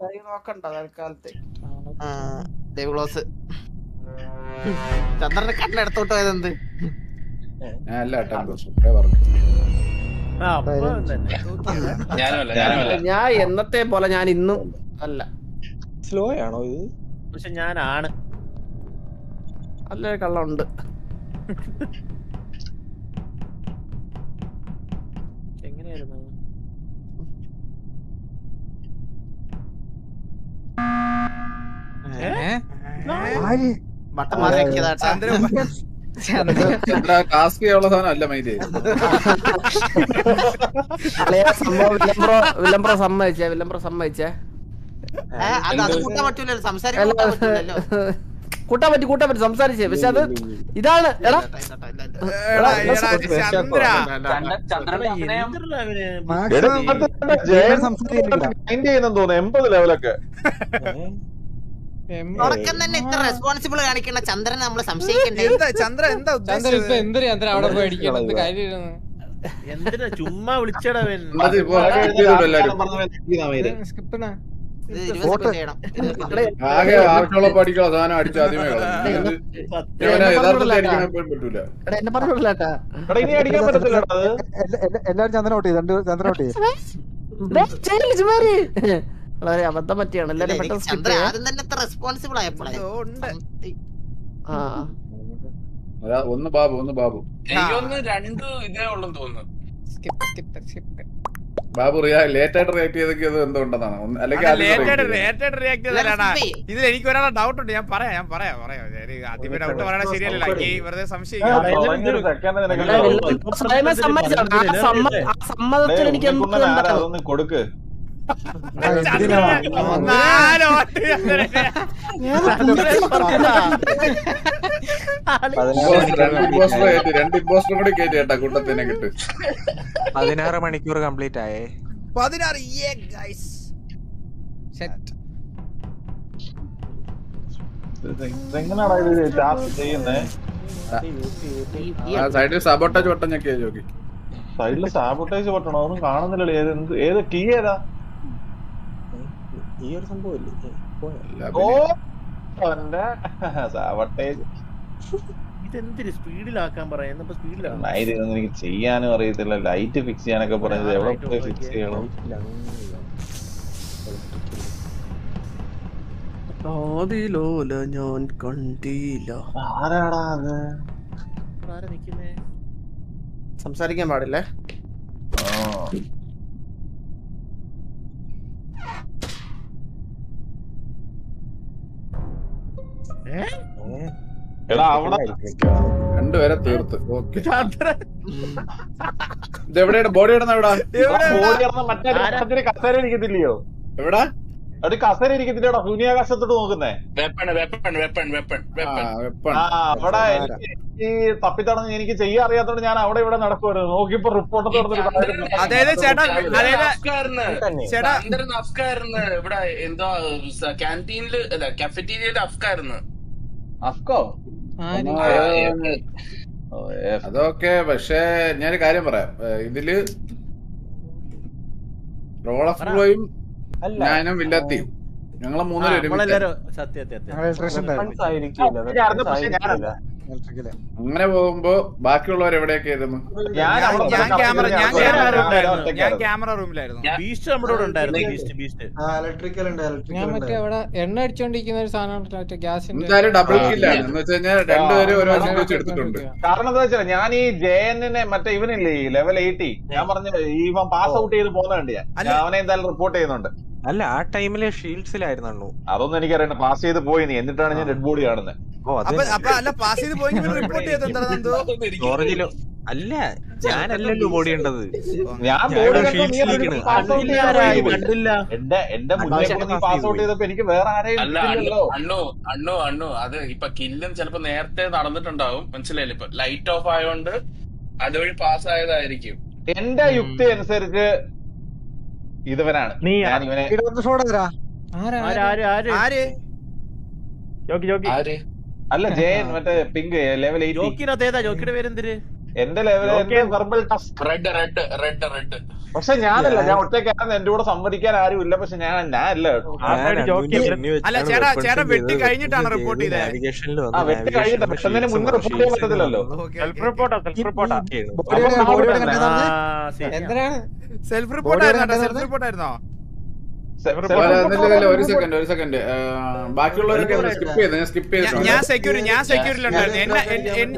നോക്കണ്ട തൽക്കാലത്ത് live close ചന്ദ്രന്റെ കണ്ണെടുത്തോട്ട് പോയത് എന്ത് ഞാൻ അല്ല എന്നത്തെ പോലെ ഞാൻ ഇന്നും അല്ല. സ്ലോ ആണോ ഇത്? പക്ഷെ ഞാനാണ്. നല്ലൊരു കള്ളുണ്ട് ബട്ടൺ മാറി വെക്കിയതാട്ടാ. ചന്ദ്ര ടാസ്ക് ചെയ്യാനുള്ള സാധനം അല്ല മൈൻഡ് സമ്മതിച്ചേ സമ്മതിച്ചേ? കൂട്ടാൻ പറ്റി കൂട്ടാൻ പറ്റി സംസാരിച്ചേ. പക്ഷെ അത് ഇതാണ് എടാ. തോന്നുന്നു എൺപത് ലെവലൊക്കെ. തുടക്കം തന്നെ ഇത്ര റെസ്പോൺസിബിൾ കാണിക്കുന്ന ചന്ദ്രനെ നമ്മൾ സംശയിക്കണ്ടേ? എന്താ ചന്ദ്ര എന്താ ചന്ദ്രൻ ഇപ്പൊ ഉദ്ദേശിച്ചത് എന്തിനാ ചന്ദ്രൻ അവിടെ പോയി അടിക്കണം എന്ത് കാര്യം എന്തിനാ ചുമ്മാ വിളിച്ചടവൻ ആകെ ആവശ്യമുള്ള സാധനം അടിച്ച് ആദ്യമേ പറ്റൂല. എല്ലാരും ചന്ദ്രൻ ഓട്ടി ചെയ്ത് രണ്ട് ചന്ദ്രൻ ഓട്ടി വളരെ അബദ്ധം പറ്റിയാണ്. എല്ലാരും പെട്ടെന്ന് ചെയ്യേ. ഒന്ന് ബാബു ഒന്ന് ബാബു. രണ്ട് ഇതേ തോന്നുന്നു. ബാബു റിയാ ലേറ്റ് ആയിട്ട് റിയാക്ട് അല്ലെങ്കിൽ ഇതിൽ എനിക്ക് ഒരാളെ ഡൗട്ട് ഉണ്ട്. ഞാൻ പറയാം ഞാൻ പറയാം പറയാം. ആദ്യമേ ഡൗട്ട് പറയണ ശരിയല്ല വെറുതെ സംശയിക്കാം കൊടുക്ക്. രണ്ട് ഇമ്പോസ്റ്റർ കൂടി കയറ്റി കേട്ടാ കൂട്ടത്തിനെ കിട്ടും പതിനാറ് മണിക്കൂർ കംപ്ലീറ്റ് ആയേ. പതിനാറ് ഏ ഗൈസ് സെറ്റ് എങ്ങനെയാടാ ഇത് ചെയ്യുന്നേ സൈഡിൽ സബോട്ടാജ് വട്ടം ഞെക്കിയാ ജോക്കി. സൈഡിൽ സാബോട്ടേജ് പറ്റണോ ഒന്നും കാണുന്നില്ലല്ലോ ഏത് ഏത് കീ ഏതാ? ഈ ഒരു സംഭവം ഇല്ലേ സ്പീഡിൽ സ്പീഡിലാക്കാൻ പറയാം? എന്നപ്പോ സ്പീഡിലാണ്? ഇതൊന്നും എനിക്ക് ചെയ്യാനും അറിയത്തില്ല. ലൈറ്റ് ഫിക്സ് ചെയ്യാനൊക്കെ പറയുന്നത് എവിടെ പോയി ഫിക്സ് ചെയ്യണം? ആദിലോല ഞാൻ കണ്ടില്ല. ആരാടാ അത്? സംസാരിക്കാൻ പാടില്ലേ? രണ്ടുപേരെ തീർത്ത്. ഇതെവിടെയാണ്? ബോഡി ഇടുന്ന എവിടാ ബോഡി കസേര ഇരിക്കത്തില്ലയോ? എവിടാ? അവിടെ കസേര ഇരിക്കത്തില്ലടാ. ശൂന്യാകാശത്തോട്ട് നോക്കുന്നേ. വെപ്പൺ വെപ്പൺ വെപ്പൺ വെപ്പൺ ആ വെപ്പൺ വെപ്പൺ ആ അവിടെ എനിക്ക് ഈ തപ്പിത്തടഞ്ഞ് എനിക്ക് ചെയ്യാൻ അറിയാത്തോണ്ട് ഞാൻ അവിടെ ഇവിടെ നടക്കുമായിരുന്നു നോക്കിയപ്പോ റിപ്പോർട്ട് അതായത് ചേട്ടാ അതായത് അഫ്കാർന്ന് ചേട്ടാ ചന്ദ്രൻ അഫ്കാർന്ന് ഇവിടെ എന്തോ ക്യാന്റീനിൽ അല്ല കഫറ്റീരിയയിൽ അഫ്കാർന്ന് അഫ്കോ? അതൊക്കെ പക്ഷേ ഞാനൊരു കാര്യം പറയാം. ഇതിൽ റോൾ ഓഫ് ഫ്ലോയും ഞാനും വില്ലാത്തിയും ഞങ്ങളെ മൂന്നുപേരും സത്യം സത്യം. അങ്ങനെ പോകുമ്പോ ബാക്കിയുള്ളവർ എവിടെയൊക്കെ ആയിരുന്നു? ഞാൻ ക്യാമറ ഞാൻ ക്യാമറ റൂമിലായിരുന്നു. ഞാൻ ക്യാമറ റൂമിലായിരുന്നു. ബീസ്റ്റ് നമ്മുടെ കൂടെ ഉണ്ടായിരുന്നു. ബീസ്റ്റ് ബീസ്റ്റ് ഞാൻ മറ്റേ അവിടെ എണ്ണ അടിച്ചോണ്ടിരിക്കുന്ന ഒരു സാധനം ഗ്യാസ് എന്തായാലും ഡബിൾ കില്ലാണ് എന്ന് വെച്ച് കഴിഞ്ഞാൽ രണ്ടുപേരും ഓരോ വശം വെച്ച് എടുത്തിട്ടുണ്ട് കാരണം എന്താ വെച്ചാൽ ഞാൻ ഈ ജയനെ മറ്റേ ഇവനില്ലേ ഈ ലെവൽ എയ്റ്റി ഞാൻ പറഞ്ഞ ഇവൻ പാസ് ഔട്ട് ചെയ്ത് പോകുന്ന വേണ്ടിയാ അല്ല. ഞാൻ അവനെ എന്തായാലും റിപ്പോർട്ട് ചെയ്യുന്നുണ്ട്. അല്ല ആ ടൈമിൽ ഷീൽഡ്സിലായിരുന്നു അതൊന്നും എനിക്കറിയണ്ട. പാസ് ചെയ്ത് പോയി നീ. എന്നിട്ടാണ് ഞാൻ ഡെഡ് ബോഡി കാണുന്നത് അല്ല പാസ് ചെയ്ത് പോയി റിപ്പോർട്ട് ചെയ്ത് എന്താ എന്തോ? സ്റ്റോറേജിലോ അല്ല ഞാനല്ലല്ലോ ബോഡി ഉണ്ടത് ഞാൻ എന്റെ എന്റെ പാസ് ഔട്ട്. ചെയ്തപ്പോ എനിക്ക് വേറെ ആരെയും അണ്ണു അണ്ണു അണ്ണു അത് ഇപ്പൊ കില്ലും ചിലപ്പോ നേരത്തെ നടന്നിട്ടുണ്ടാവും. മനസ്സിലായില്ല? ഇപ്പൊ ലൈറ്റ് ഓഫ് ആയതുകൊണ്ട് അതുവഴി പാസ് ആയതായിരിക്കും. എന്റെ യുക്തി അനുസരിച്ച് ഇതവനാണ്. നീ ഇവനെ ആര്? ആര് ആര് ആര്? ആര്? ആര് ആര്? അല്ല ജയൻ മറ്റേ പിങ്ക് ലെവൽ എയ്റ്റി ജോക്കിനകത്ത് ഏതാ ജോക്കിയുടെ പേരെന്തിര്? എന്റെ ലെവൽ എന്റെ verbal test red red red red പക്ഷെ ഞാനല്ല ഞാൻ ഒറ്റയ്ക്കാണെന്ന് എന്റെ കൂടെ സംവദിക്കാൻ ആരും ഇല്ല. പക്ഷെ ഞാൻ ഞാനല്ല അല്ല ചേട്ടാ, ചേട്ടാ വെട്ടി കഴിഞ്ഞിട്ടാണ് റിപ്പോർട്ട് ചെയ്തത്. ആ വെട്ടി കഴിഞ്ഞിട്ട് പെട്ടെന്ന് മുന്നേ റിപ്പോർട്ട് ചെയ്യാൻ പറ്റത്തില്ലല്ലോ. റിപ്പോർട്ടാ സെൽഫ് റിപ്പോർട്ട് ആയിരുന്നോ സെൽഫ് റിപ്പോർട്ട് സെൽഫ് നില്ല, ഒരു സെക്കൻഡ് ഒരു സെക്കൻഡ് ബാക്കിയുള്ളവരൊക്കെ സ്കിപ്പ് ചെയ്ത്? ഞാൻ സ്കിപ്പ് ഞാൻ- ഞാൻ സെക്യൂരിറ്റി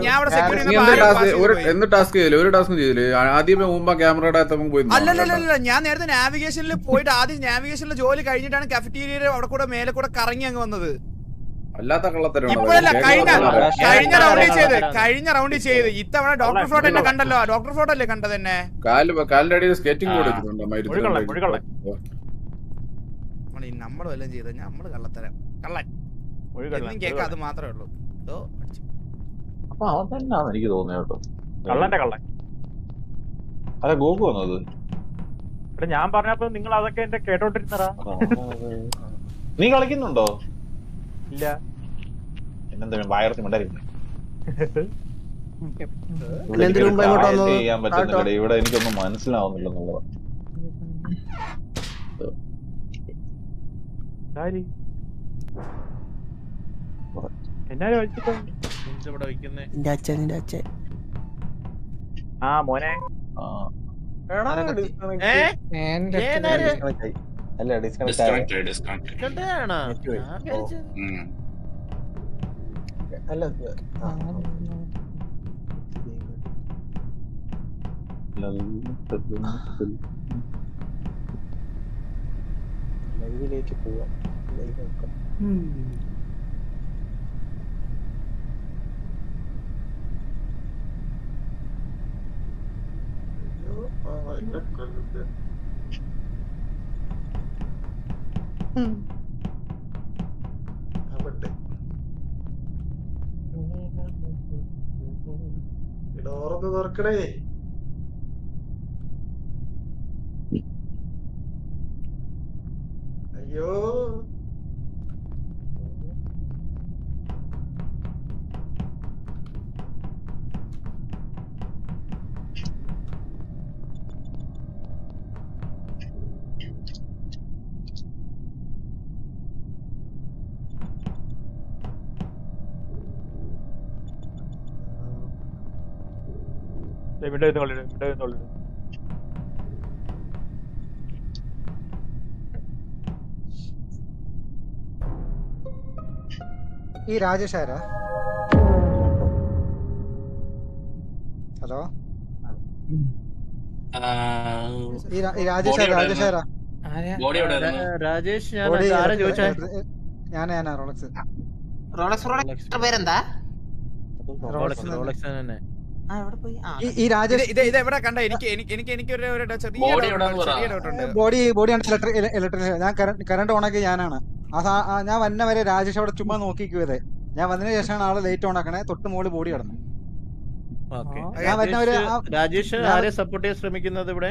ഞാൻ അവിടെ എന്ത് ടാസ്ക് ഒരു എന്ത് ടാസ്ക് ചെയ്തില്ല? ഒരു ടാസ്കും ചെയ്തില്ല? ആദ്യമേ മുമ്പ് ക്യാമറയുടെ അകത്ത് നമുക്ക് പോയി അല്ലല്ലല്ല ഞാൻ നേരത്തെ നാവിഗേഷനിൽ പോയിട്ട് ആദ്യം നാവിഗേഷനിലെ ജോലി കഴിഞ്ഞിട്ടാണ് കഫറ്റീരിയയിൽ അവിടെ കൂടെ മേലെ കൂടെ കറങ്ങി അങ്ങ് വന്നത്. അല്ലാത്ത കള്ളത്തരമാണ് ഇപ്പോഴല്ല കഴിഞ്ഞ കഴിഞ്ഞ റൗണ്ടിൽ ചെയ്ത് കഴിഞ്ഞ റൗണ്ടിൽ ചെയ്ത്. ഇത്തവണ ഡോക്ടർ ഫ്ലോട്ട് എന്നെ കണ്ടല്ലോ. ഡോക്ടർ ഫ്ലോട്ട് അല്ലേ കണ്ടത് എന്നെ? കാൽ കാലിന്റെ അടിയിൽ സ്കേറ്റിംഗ് ബോർഡ് ഈ നമ്മൾ വല്ലതും ചെയ്ത് നമ്മൾ കള്ളത്തരം. കള്ളൻ. എന്നും കേൾക്കാം അത് മാത്രമേ ഉള്ളൂ. അടിച്ചു. അപ്പൊ അവൻ തന്നെയാണ് എനിക്ക് തോന്നിയത് കേട്ടോ. കള്ളന്റെ കള്ളൻ. അല്ല ഗോപു വന്നത് ഇവിടെ ഞാൻ പറഞ്ഞപ്പോ നിങ്ങൾ അതൊക്കെ എന്റെ കേട്ടോണ്ടിരുന്നടാ നീ കളിക്കുന്നുണ്ടോ? ഇല്ല. എന്നെന്താ ഇങ്ങോട്ട് വന്നത്? ചെയ്യാൻ പറ്റുന്നില്ല ഇവിടെ എനിക്കൊന്നും മനസ്സിലാവുന്നില്ല എന്നുള്ളത്. ആ മോനെ. അല്ല ഡിസ്കണക്ട് ഡിസ്കണക്ട്. അല്ല ആ, ലൈവിലേക്ക് പോവാം. ലൈവ് നോക്കാം. അവിടെ. ഡോറൊന്ന് തുറക്കണേ. അയ്യോ ഇവിടെ നിന്ന് കളിയിടും ഇവിടെ നിന്ന് കളിയിടും ഈ രാജേഷ് ആരാ ഹലോ ഈ രാ- ഈ രാജേഷ് ആരാ? രാജേഷ് ആരാ? ആരാ? ബോഡി എവിടെ ആയിരുന്നു? രാജേഷ് ഞാൻ ബോഡി ആരാ രാജേഷ് ഞാൻ ഞാനാ റോളക്സ്. റോളക്സ് റോളക്സ് പേരെന്താ? റോളക്സ് റോളക്സ് തന്നെ. ആ എവിടെ പോയി. ഈ രാജശാര ഹലോ രാജേഷ് ഇത് ഇത് എവിടെ കണ്ട? എനിക്ക് എനിക്ക് എനിക്ക് ഒരു ചെറിയ ബോഡി ബോഡി ഇലക്ട്രിക് ഇലക്ട്രിക് ഞാൻ കറണ്ട് ഓണാക്കി ഞാനാണ്. ആ ഞാൻ വന്ന വരെ രാജേഷ് അവിടെ ചുമ്മാ നോക്കിക്കുവേ ഞാൻ വന്നതിന് ശേഷമാണ് ആൾ ലൈറ്റ് ഓൺ ആക്കണേ. തൊട്ട് മുകളിൽ ബോഡി കിടന്നു. ഞാൻ വരുന്നവര് ആ- രാജേഷ് ആരെ സപ്പോർട്ട് ചെയ്യാൻ ശ്രമിക്കുന്നത് ഇവിടെ?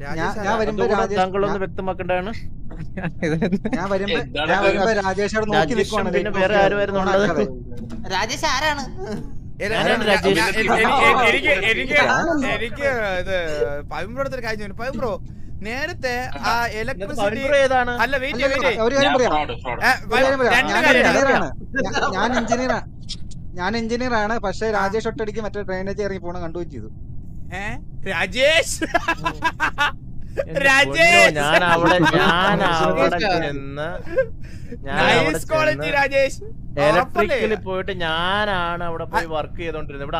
ഞാൻ? വരുമ്പോ താങ്കളൊന്ന് ഞാൻ- വ്യക്തമാക്കേണ്ടതാണ്? ഞാൻ വരുമ്പോ ഞാൻ? വരുമ്പോ രാജേഷ് അവിടെ നോക്കി നിൽക്കുവാണ്. രാജേഷ് ആരാണ്? എനിക്ക് എനിക്ക് എനിക്ക് ഇത് പവിമ്പ്രോടത്തെ അടുത്തൊരു കാര്യം. പവിമ്പ്രോ നേരത്തെ ആ ഇലക്ട്രിസിറ്റി അല്ല വെയിറ്റ് ഒരു കാര്യം ഞാൻ പറയാം. ഞാൻ എഞ്ചിനീയർ ആണ്. ഞാൻ- എഞ്ചിനീയർ ആണ്. പക്ഷെ രാജേഷ് ഒട്ടടിക്ക് മറ്റേ ട്രെയിനേജ് ഇറങ്ങി പോണ കണ്ടുപോയി ചെയ്തു. ഏ? രാജേഷ്? ഞാൻ അവിടെ ഞാൻ അവിടെ ചെന്ന് നൈസ് ക്വാളിറ്റി രാജേഷ്? പോയിട്ട് ഞാനാണ് അവിടെ പോയി വർക്ക് ചെയ്തോണ്ടിരുന്നത്. ഇവിടെ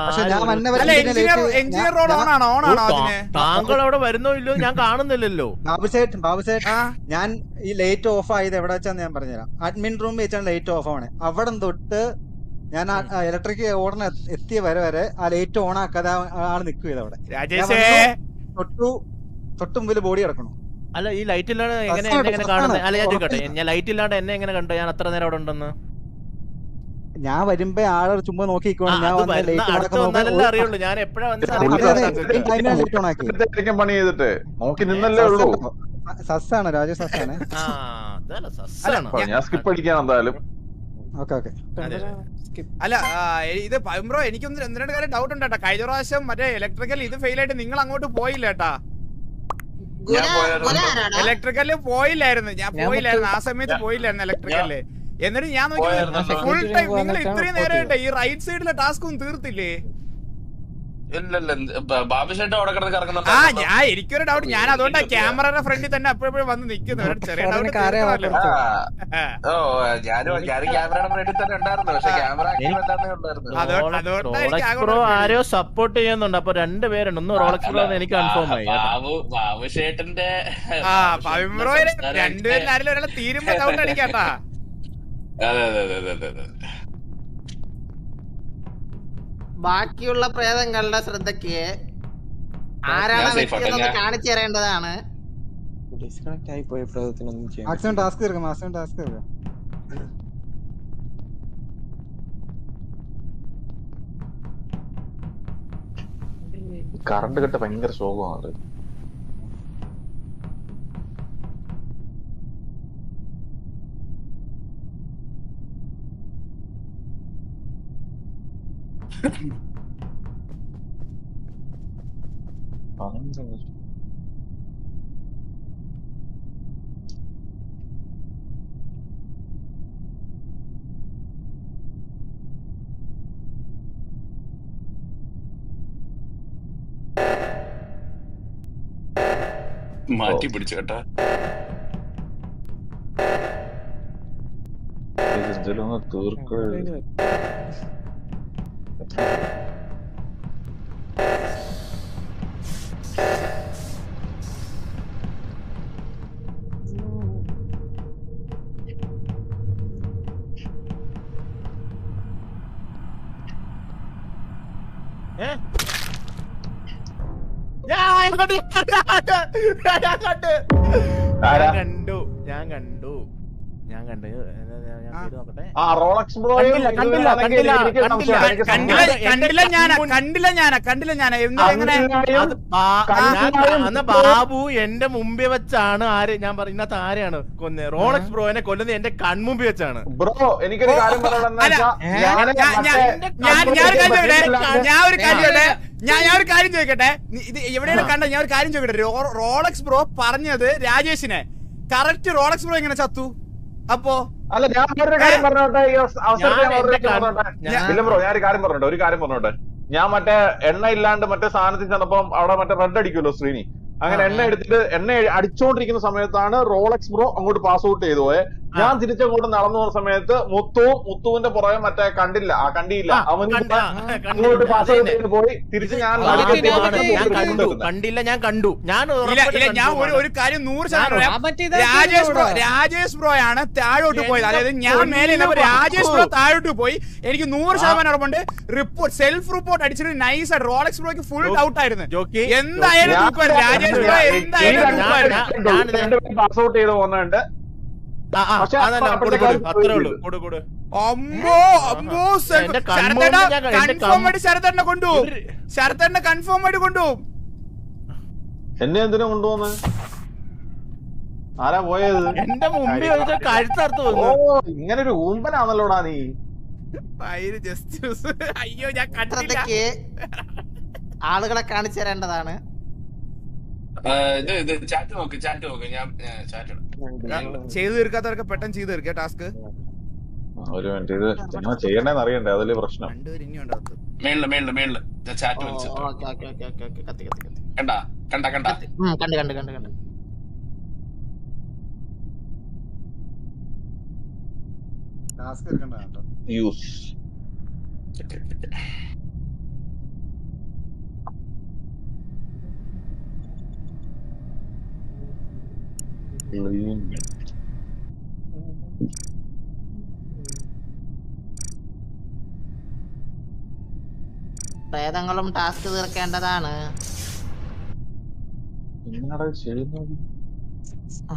താങ്കൾ അവിടെ വരുന്നോ ഇല്ലോ ഞാൻ കാണുന്നില്ലല്ലോ. ബാബു ബാബുസേട്ട് ബാബു സേട്ട് ഞാൻ ഈ ലൈറ്റ് ഓഫ് ആയത് എവിടെ വെച്ചാന്ന് ഞാൻ പറഞ്ഞുതരാം. അഡ്മിൻ റൂം വെച്ചാണ് ലൈറ്റ് ഓഫ് ആണ് അവിടെ തൊട്ട് ഞാൻ ഇലക്ട്രിക് ഓടണ എത്തിയ വരെ വരെ ആ ലൈറ്റ് ഓൺ ആക്കാതെ ആൾ ആൾ നിൽക്കുക അവിടെ രാജേഷേ! തൊട്ടു തൊട്ട് മുമ്പിൽ ബോഡി കിടക്കണോ. അല്ല ഈ ലൈറ്റ് ഇല്ലാണ്ട് എങ്ങനെ എന്നെ എങ്ങനെ കാണുന്നത് അല്ല ഞാൻ ചോദിക്കട്ടെ. ഞാൻ ലൈറ്റ് ഇല്ലാണ്ട് എന്നെ എങ്ങനെ കണ്ടു? ഞാൻ അത്ര നേരം അവിടെ ഉണ്ടെന്ന്. ഞാൻ വരുമ്പോ ആൾ ചുമ്മാ നോക്കി അറിയുള്ളൂ. ഞാൻ എപ്പോഴാ വന്ന് ലൈറ്റ് ഓൺ ആക്കി. ഇവിടുത്തെ പണി ചെയ്തിട്ട് നോക്കി നിന്നല്ലേ ഉള്ളൂ. സസ്സാണ് രാജേഷ് സസ്സാണ്. ഞാൻ സ്കിപ്പ് അടിക്കാൻ എന്തായാലും. Okay okay. അല്ല ഇത് പവിമ്പ്രോ എനിക്കൊന്ന് ഒന്ന് രണ്ട് കാര്യം ഡൗട്ട് ഉണ്ട് കേട്ടോ. കഴിഞ്ഞ പ്രാവശ്യം മറ്റേ ഇലക്ട്രിക്കൽ ഇത് ഫെയിൽ ആയിട്ട് നിങ്ങൾ അങ്ങോട്ട് പോയില്ല കേട്ടാ ഗുല ഞാൻ പോയായിരുന്നു. ഗുല ആരാടാ ഇലക്ട്രിക്കൽ പോയില്ലായിരുന്നു. ഞാൻ ഞാൻ പോയില്ലായിരുന്നു. ആ സമയത്ത് പോയില്ലായിരുന്നു ഇലക്ട്രിക്കൽ എന്നിട്ട് ഞാൻ നോക്കി ഫുൾ ടൈം നിങ്ങൾ ഇത്രയും നേരമായിട്ട് ഈ റൈറ്റ് സൈഡിലെ ടാസ്ക് ഒന്നും തീർത്തില്ലേ ഇല്ലല്ല ബാബുശേട്ടൻ അവിടെ കിടന്ന് ആ ഞാൻ എനിക്കൊരു ഡൗട്ട് ഞാൻ അതുകൊണ്ട് ക്യാമറയുടെ ഫ്രണ്ടിൽ തന്നെ അപ്പോഴും വന്ന് നിൽക്കുന്നു ഒരു ചെറിയ ഡൗട്ട് ആ, ഓ ഞാനും ക്യാമറയുടെ ഫ്രണ്ടിൽ തന്നെ ഉണ്ടായിരുന്നു. പക്ഷെ ക്യാമറ ആരോ സപ്പോർട്ട് ചെയ്യുന്നുണ്ട്. അപ്പൊ രണ്ടുപേരുണ്ട് ഒന്ന് റോളക്സ് ബ്രോ എന്ന് എനിക്ക് കൺഫേം ആയി. രണ്ടുപേരും ആ രണ്ടുപേരിൽ ആരെങ്കിലും ഒരാളെ തീരുമ്പോ ഡൗട്ട് അടിക്കാട്ടാ. അതെ അതെ അതെ അതെ അതെ അതെ. ബാക്കിയുള്ള പ്രേതങ്ങളുടെ ശ്രദ്ധയ്ക്ക് ആരാണ് ഞാൻ safe വ്യക്തി ആക്കാം, എന്നത് ഞാൻ- കാണിച്ചു തരേണ്ടതാണ്. ഡിസ്കണക്ട് ആയി പോയ പ്രേതത്തിനൊന്നും ചെയ്യാം മാക്സിമം ടാസ്ക് തീർക്കാം മാക്സിമം ടാസ്ക് തീർക്കാം. കറണ്ട് കിട്ട ഭയങ്കര ശോകമാണ് മാറ്റി പിടിച്ചു കേട്ടാ എന്തെങ്കിലും ഒന്ന് തീർക്ക ഏ? ഞാൻ കണ്ടു, ഞാൻ കണ്ടു. ഞാൻ കണ്ടു. എന്നാ കണ്ടില്ല, കണ്ടില്ല, കണ്ടില്ല, കണ്ടില്ല. കണ്ടില്ല കണ്ടില്ല ഞാനാ കണ്ടില്ല ഞാനാ കണ്ടില്ല എങ്ങനെ? ഞാൻ കണ്ടില്ല. അന്ന് ബാബു എന്റെ മുമ്പിൽ വെച്ചാണ് ആര് ഞാൻ പറഞ്ഞു ഇന്നത്തെ ആരെയാണ് കൊന്നെ? റോളക്സ് ബ്രോനെ കൊല്ലുന്നത് എന്റെ കൺമുമ്പിൽ വെച്ചാണ്. ബ്രോ എനിക്കൊരു കാര്യം ഞാൻ ഞാൻ- ഞാൻ- ഞാൻ ഞാൻ ഒരു കാര്യം ചോദിക്കട്ടെ? ഞാൻ ഒരു കാര്യം ചോദിക്കട്ടെ? ഞാൻ ഞാൻ ഒരു കാര്യം ചോദിക്കട്ടെ? ഇത് എവിടെയാണ് കണ്ട ഞാൻ ഒരു കാര്യം ചോദിക്കട്ടെ? റോളക്സ് ബ്രോ പറഞ്ഞത് രാജേഷിനെ. കറക്റ്റ് റോളക്സ് ബ്രോ എങ്ങനെ ചത്തു? അപ്പോ അല്ല ഞാൻ കാര്യം പറഞ്ഞോട്ടെ? അവസരത്തിൽ ബ്രോ ഞാൻ ഒരു കാര്യം പറഞ്ഞോട്ടെ? ഒരു കാര്യം പറഞ്ഞോട്ടെ. ഞാൻ മറ്റേ എണ്ണ ഇല്ലാണ്ട് മറ്റേ സാധനത്തിൽ ചെന്നപ്പം അവിടെ മറ്റേ റെഡ് അടിക്കുമല്ലോ ശ്രീനി അങ്ങനെ എണ്ണ എടുത്തിട്ട് എണ്ണ അടിച്ചോണ്ടിരിക്കുന്ന സമയത്താണ് റോളക്സ് ബ്രോ അങ്ങോട്ട് പാസ് ഔട്ട് ചെയ്തു പോയെ. ഞാൻ തിരിച്ചങ്ങോട്ട് നടന്നു പോകുന്ന സമയത്ത് മുത്തുവും മുത്തുവിന്റെ പുറകെ മറ്റേ കണ്ടില്ല. ആ കണ്ടിയില്ല. അവൻ ഇങ്ങോട്ട് അങ്ങോട്ട് പാസ് അത് ഔട്ട് തന്നെ. ചെയ്ത് പോയി. തിരിച്ച് ഞാൻ ഞാൻ കണ്ടു. കണ്ടു കണ്ടില്ല ഞാൻ കണ്ടു. ഞാൻ ഞാൻ ഒരു ഒരു കാര്യം നൂറ് ശതമാനം രാജേഷ് ബ്രോ രാജേഷ് ബ്രോ ആണ് താഴോട്ട് പോയത്. അതായത് ഞാൻ മേലെ രാജേഷ് ബ്രോ താഴോട്ട് പോയി. എനിക്ക് നൂറ്. ശതമാനം ഉറപ്പുണ്ട്. റിപ്പോർട്ട് സെൽഫ് റിപ്പോർട്ട് അടിച്ചിട്ട് നൈസ് ആയിട്ട് റോളക്സ് ബ്രോയ്ക്ക് ഫുൾ ഡൗട്ട് ആയിരുന്നു. എന്തായാലും രാജേഷ് ബ്രോ എന്തായാലും പാസ് ഔട്ട് ചെയ്ത് പോകുന്നുണ്ട്. ആ, ആ, പക്ഷേ അതല്ല, കൊടു, അപ്പോഴത്തെ കൊടു, കാര്യം അത്രേ ഉള്ളൂ. ചോദിച്ചില്ല. കൊടു കൊടു. അമ്മോ അമ്മോ എന്റെ കൺമുമ്പിൽ ഞാൻ കണ്ടു. എന്റെ കൺഫേം ആയിട്ട് ശരത്തേണ്ണ കൊണ്ടുപോകും ഒരു- കൺഫേം ആയിട്ട് കൊണ്ടുപോകും എന്നെ എന്തിനാ കൊണ്ടുപോകുന്നത് ആരാ പോയത്? എന്റെ മുമ്പിൽ കഴുത്തർത്ത് ഇങ്ങനെ ഒരു ഊമ്പനാണല്ലോടാ നീ. ജസ്റ്റ് അയ്യോ ഞാൻ ആളുകളെ കാണിച്ചു തരേണ്ടതാണ് ആ, ഇത് ഇത് ചാറ്റ് നോക്ക് ചാറ്റ് നോക്ക് ഞാൻ ചാറ്റ് ചെയ്തു തീർക്കാത്തവരൊക്കെ പെട്ടെന്ന് ചെയ്തു തീർക്കുക ടാസ്ക് ഒരു മിനിറ്റ് ഇത് ചെയ്യണ്ടേന്ന് അറിയണ്ടേ? അതല്ലേ പ്രശ്നം. രണ്ടുപേരും ഇനിയുണ്ട് അകത്ത് മേളിൽ മേളിൽ മേളിൽ ചാറ്റ് വെച്ച് okay okay okay okay okay കത്തി കത്തി കത്തി കണ്ട കണ്ട കണ്ട ഉം, കണ്ട് കണ്ട് കണ്ട് കണ്ട് ടാസ്ക് തീർക്കണ്ട കേട്ടോ പ്രേതങ്ങളും ടാസ്ക് തീർക്കേണ്ടതാണ് ആ.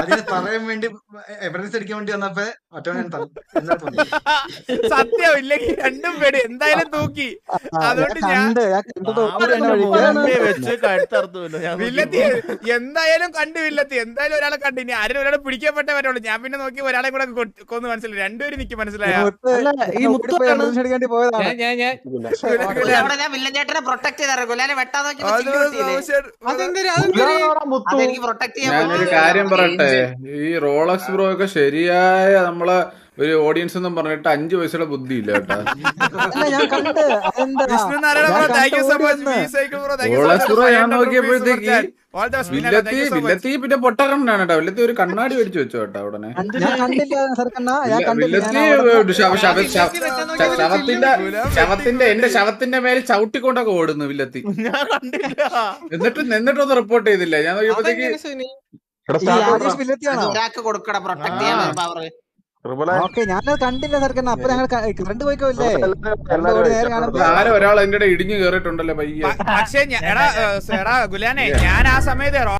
അതിന് പറയാൻ വേണ്ടി എവിഡൻസ് അടിക്കാൻ വേണ്ടി വന്നപ്പോ ഞാൻ തന്നു. സത്യം ഇല്ലെങ്കിൽ രണ്ടും പേടി. എന്തായാലും തൂക്കി. അതുകൊണ്ട് ഞാൻ വില്ലത്തി എന്തായാലും കണ്ടു വില്ലത്തി. എന്തായാലും ഒരാളെ കണ്ടു. ഇനി ആരും ഒരാളെ പിടിക്കപ്പെട്ടേ പറ്റുള്ളൂ ഞാൻ പിന്നെ നോക്കി ഒരാളെ കൂടെ കൊന്ന് മനസ്സിലായി. രണ്ടുപേരും നിക്ക് മനസ്സിലായ. ഈ മുത്ത് ഓടിപ്പോയി വേണ്ടി പോയതാണ്. ഞാൻ ഞാൻ ഞാൻ അവിടെ ഞാൻ വില്ലൻ ചേട്ടനെ പ്രൊട്ടക്ട് ചെയ്താ ഗുലാനെ വെട്ടാൻ അതെനിക്ക് പ്രൊട്ടക്ട് ചെയ്യാൻ കാര്യം പറയട്ടെ ഈ റോളക്സ് ബ്രോ ഒക്കെ ശരിയായ നമ്മളെ ഒരു ഓഡിയൻസ് എന്നും പറഞ്ഞിട്ട് അഞ്ചു വയസ്സുള്ള ബുദ്ധി ഇല്ല കേട്ടോ ഞാൻ കണ്ട് അതെന്താ? ബ്രോ ഞാൻ so much we cycle bro thank so bro ഞാൻ മച്ച് നോക്കിയപ്പോഴത്തേക്ക് ഓൾ ദ വില്ലത്തി വില്ലത്തി പിന്നെ പൊട്ടക്കണ്ണാണ് കേട്ടോ. വില്ലത്തി ഒരു കണ്ണാടി മേടിച്ചു വെച്ചോ കേട്ടോ ഉടനെ. വില്ലത്തി ശവത്തിന്റെ ശവത്തിന്റെ എന്റെ ശവത്തിന്റെ മേൽ ചവിട്ടിക്കൊണ്ടൊക്കെ ഓടുന്നു വില്ലത്തി. ഞാൻ കണ്ടില്ല. എന്നിട്ട് എന്നിട്ടൊന്നും റിപ്പോർട്ട് ചെയ്തില്ല. ഞാൻ നോക്കിയപ്പോഴത്തേക്ക് കൊടുക്കട പ്രൊട്ടക്ട് ചെയ്യാൻ പവർ ഓക്കെ ഞാനത് കണ്ടില്ല അപ്പൊ ഞങ്ങൾ പോയിക്കോല്ലേ ഒരാൾ ഇടിഞ്ഞു കയറിയിട്ടുണ്ടല്ലോ പയ്യെ. പക്ഷേ എടാ എടാ ഗുലാനെ ഞാൻ ആ സമയത്ത്